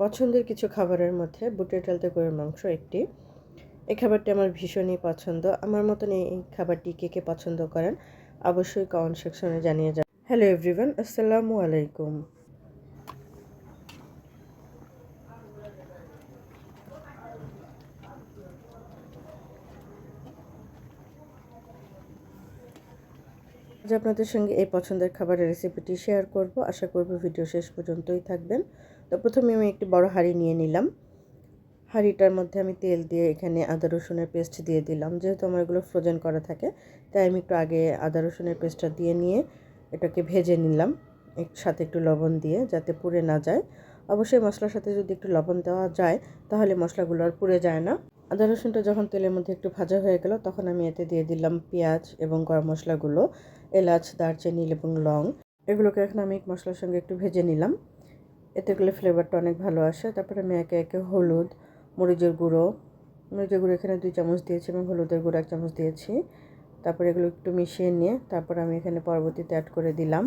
পছন্দের কিছু খাবারের মধ্যে বুটের ডালতে গরুর মাংস একটি। এই খাবারটি আমার ভীষণই পছন্দ। আমার মতন এই খাবারটি কে কে পছন্দ করেন অবশ্যই কমেন্ট সেকশনে জানিয়ে যান হ্যালো এভরিওয়ান আসসালামু আলাইকুম। আজ আপনাদের সঙ্গে এই পছন্দের খাবারের রেসিপিটি শেয়ার করব। আশা করব ভিডিও শেষ পর্যন্তই থাকবেন। তো প্রথমে আমি একটি বড় হাঁড়ি নিয়ে নিলাম। হাঁড়িটার মধ্যে আমি তেল দিয়ে এখানে আদা রসুনের পেস্ট দিয়ে দিলাম। যেহেতু আমার এগুলো ফ্রোজেন করা থাকে, তাই আমি একটু আগে আদা রসুনের পেস্টটা দিয়ে নিয়ে এটাকে ভেজে নিলাম। সাথে একটু লবণ দিয়ে যাতে পুড়ে না যায়। অবশ্যই মশলার সাথে যদি একটু লবণ দেওয়া যায়, তাহলে মশলাগুলো আর পুড়ে যায় না। আদা রসুনটা যখন তেলের মধ্যে একটু ভাজা হয়ে গেল, তখন আমি এতে দিয়ে দিলাম পেঁয়াজ এবং গরম মশলাগুলো, এলাচ, দারচিনি এবং লং। এগুলোকে এখন আমি মশলার সঙ্গে একটু ভেজে নিলাম। এতে করলে ফ্লেভারটা অনেক ভালো আসে। তারপরে আমি একে একে হলুদ, মরিচের গুঁড়ো। মরিচের গুঁড়ো এখানে দুই চামচ দিয়েছি এবং হলুদের গুঁড়ো এক চামচ দিয়েছি। তারপরে এগুলো একটু মিশিয়ে নিয়ে তারপর আমি এখানে পরবর্তীতে অ্যাড করে দিলাম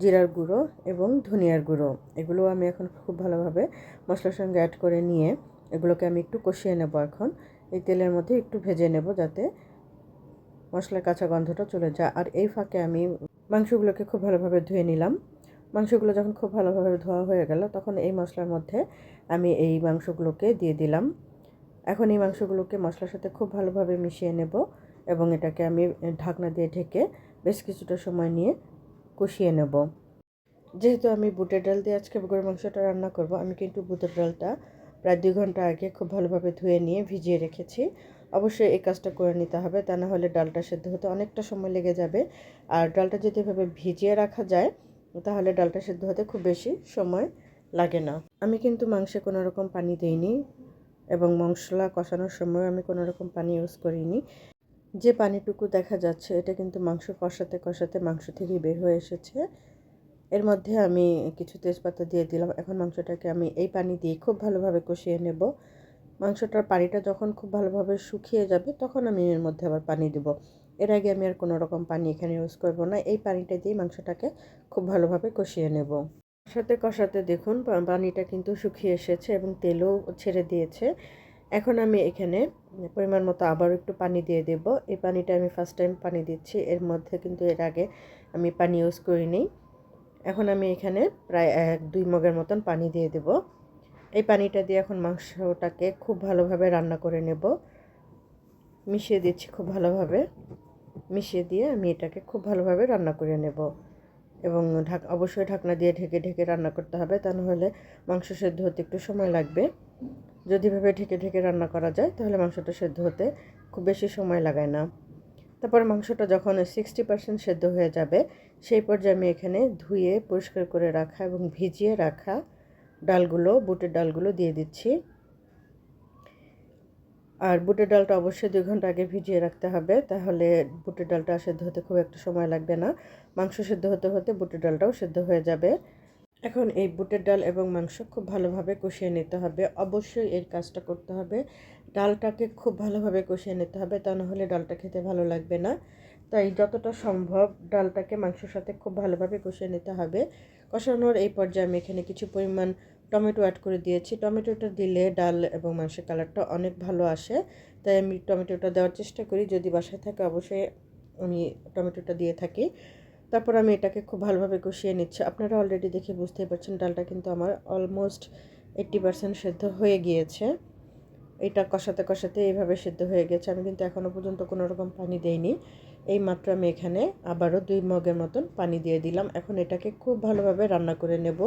জিরার গুঁড়ো এবং ধনিয়ার গুঁড়ো। এগুলো আমি এখন খুব ভালোভাবে মশলার সঙ্গে অ্যাড করে নিয়ে এগুলোকে আমি একটু কষিয়ে নেব এখন। এই তেলের মধ্যে একটু ভেজে নেব যাতে মশলার কাঁচা গন্ধটা চলে যায়। আর এই ফাঁকে আমি মাংসগুলোকে খুব ভালোভাবে ধুয়ে নিলাম। মাংসগুলো যখন খুব ভালোভাবে ধোয়া হয়ে গেল, তখন এই মশলার মধ্যে আমি এই মাংসগুলোকে দিয়ে দিলাম। এখন এই মাংসগুলোকে মশলার সাথে খুব ভালোভাবে মিশিয়ে নেব এবং এটাকে আমি ঢাকনা দিয়ে ঢেকে বেশ কিছুটা সময় নিয়ে কষিয়ে নেব। যেহেতু আমি বুটের ডাল দিয়ে আজকে গরুর মাংসটা রান্না করব, আমি কিন্তু বুটের ডালটা প্রায় দুই ঘণ্টা আগে খুব ভালোভাবে ধুয়ে নিয়ে ভিজিয়ে রেখেছি। অবশ্যই এই কাজটা করে নিতে হবে, তা না হলে ডালটা সেদ্ধ হতে অনেকটা সময় লেগে যাবে। আর ডালটা যদি এভাবে ভিজিয়ে রাখা যায় তাহলে ডালটা সেদ্ধ হতে খুব বেশি সময় লাগে না। আমি কিন্তু মাংসে কোনো রকম পানি দিইনি এবং মশলা কষানোর সময় আমি কোনো রকম পানি ইউজ করিনি। যে পানিটুকু দেখা যাচ্ছে, এটা কিন্তু মাংস কষাতে কষাতে মাংস থেকেই বের হয়ে এসেছে। এর মধ্যে আমি কিছু তেজপাতা দিয়ে দিলাম। এখন মাংসটাকে আমি এই পানি দিয়ে খুব ভালোভাবে কষিয়ে নেব। মাংসটার পানিটা যখন খুব ভালোভাবে শুকিয়ে যাবে, তখন আমি এর মধ্যে আবার পানি দেব। এর আগে আমি আর কোনো রকম পানি এখানে ইউজ করব না। এই পানিটা দিয়ে মাংসটাকে খুব ভালোভাবে কষিয়ে নেব। সাথে কষাতে দেখুন পানিটা কিন্তু শুকিয়ে এসেছে এবং তেলও ছেড়ে দিয়েছে। এখন আমি এখানে পরিমাণ মতো আবারও একটু পানি দিয়ে দেব। এই পানিটা আমি ফার্স্ট টাইম পানি দিচ্ছি। এর মধ্যে কিন্তু এর আগে আমি পানি ইউজ করিনি। এখন আমি এখানে প্রায় এক, দুই মগের মতন পানি দিয়ে দেব। এই পানিটা দিয়ে এখন মাংসটাকে খুব ভালোভাবে রান্না করে নেব। মিশিয়ে দিচ্ছি খুব ভালোভাবে। মিশিয়ে দিয়ে আমি এটাকে খুব ভালোভাবে রান্না করে নেব। এবং ঢাক, অবশ্যই ঢাকনা দিয়ে ঢেকে ঢেকে রান্না করতে হবে, তা নাহলে মাংস সেদ্ধ হতে একটু সময় লাগবে। যদি ভাবে ঢেকে ঢেকে রান্না করা যায়, তাহলে মাংসটা সেদ্ধ হতে খুব বেশি সময় লাগায় না। তারপর মাংসটা যখন সিক্সটি পার্সেন্ট সেদ্ধ হয়ে যাবে, সেই পর্যায়ে আমি এখানে ধুয়ে পরিষ্কার করে রাখা এবং ভিজিয়ে রাখা ডালগুলো, বুটের ডালগুলো দিয়ে দিচ্ছি। আর বুটের ডালটা অবশ্যই দুই ঘণ্টা আগে ভিজিয়ে রাখতে হবে, তাহলে বুটের ডালটা সেদ্ধ হতে খুব একটা সময় লাগবে না। মাংস সেদ্ধ হতে হতে বুটের ডালটাও সেদ্ধ হয়ে যাবে। এখন এই বুটের ডাল এবং মাংস খুব ভালোভাবে কষিয়ে নিতে হবে। অবশ্যই এর কাজটা করতে হবে। ডালটাকে খুব ভালোভাবে কষিয়ে নিতে হবে, তা নাহলে ডালটা খেতে ভালো লাগবে না। তাই যতটা সম্ভব ডালটাকে মাংসের সাথে খুব ভালোভাবে কষিয়ে নিতে হবে। কষানোর এই পর্যায়ে আমি এখানে কিছু পরিমাণ টমেটো অ্যাড করে দিয়েছি। টমেটোটা দিলে ডাল এবং মাংসের কালারটা অনেক ভালো আসে। তাই আমি টমেটোটা দেওয়ার চেষ্টা করি। যদি বাসায় থাকে অবশ্যই আমি টমেটোটা দিয়ে থাকি। তারপর আমি এটাকে খুব ভালোভাবে কষিয়ে নিচ্ছি। আপনারা অলরেডি দেখে বুঝতেই পারছেন, ডালটা কিন্তু আমার অলমোস্ট এইট্টি পারসেন্ট সেদ্ধ হয়ে গিয়েছে। এটা কষাতে কষাতে এইভাবে সেদ্ধ হয়ে গেছে। আমি কিন্তু এখনও পর্যন্ত কোনো রকম পানি দেইনি। এই মাত্র আমি এখানে আবারও দুই মগের মতন পানি দিয়ে দিলাম। এখন এটাকে খুব ভালোভাবে রান্না করে নেব।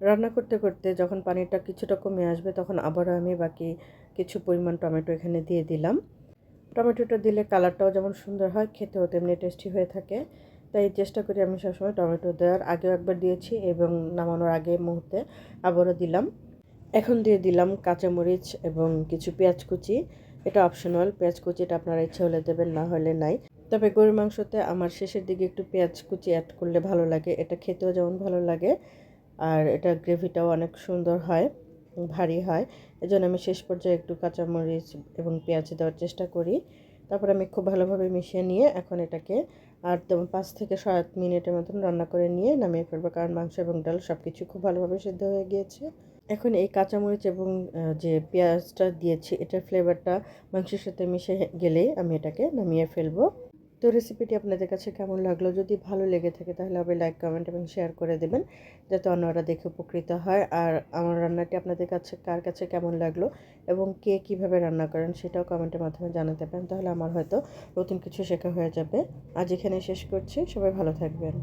রান্না করতে করতে যখন পানিটা কিছুটা কমে আসবে তখন আবারও আমি বাকি কিছু পরিমাণ টমেটো এখানে দিয়ে দিলাম। টমেটোটা দিলে কালারটাও যেমন সুন্দর হয়, খেতেও তেমনি টেস্টি হয়ে থাকে। তাই চেষ্টা করি আমি সবসময় টমেটো দেওয়ার। আগেও একবার দিয়েছি এবং নামানোর আগে মুহূর্তে আবারও দিলাম। এখন দিয়ে দিলাম কাঁচামরিচ এবং কিছু পেঁয়াজ কুচি। এটা অপশনাল পেঁয়াজ কুচিটা আপনারা ইচ্ছে হলে দেবেন, না হলে নাই। তবে গরুর মাংসতে আমার শেষের দিকে একটু পেঁয়াজ কুচি অ্যাড করলে ভালো লাগে। এটা খেতেও যেমন ভালো লাগে। আর এটা গ্রেভিটাও অনেক সুন্দর হয়, ভারী হয়। এজন্য আমি শেষ পর্যায়ে একটু কাঁচামরিচ এবং পেঁয়াজ দেওয়ার চেষ্টা করি। তারপর আমি খুব ভালোভাবে মিশিয়ে নিয়ে এখন এটাকে আর পাঁচ থেকে সাত মিনিটের মতন রান্না করে নিয়ে নামিয়ে ফেলব, কারণ মাংস এবং ডাল সব কিছু খুব ভালোভাবে সিদ্ধ হয়ে গিয়েছে। এখন এই কাঁচামরিচ এবং যে পেঁয়াজটা দিয়েছি, এটার ফ্লেভারটা মাংসের সাথে মিশে গেলেই আমি এটাকে নামিয়ে ফেলব। তো রেসিপিটি আপনাদের কাছে কেমন লাগল? যদি ভালো লেগে থাকে তাহলে আপনি লাইক কমেন্ট এবং শেয়ার করে দেবেন, যাতে অন্যরা দেখে উপকৃত হয়। আর আমার রান্নাটি আপনাদের কাছে, কার কাছে কেমন লাগল এবং কে কীভাবে রান্না করেন সেটাও কমেন্টের মাধ্যমে জানাতে পারেন। তাহলে আমার হয়তো নতুন কিছু শেখা হয়ে যাবে। আজ এখানে শেষ করছি। সবাই ভালো থাকবেন।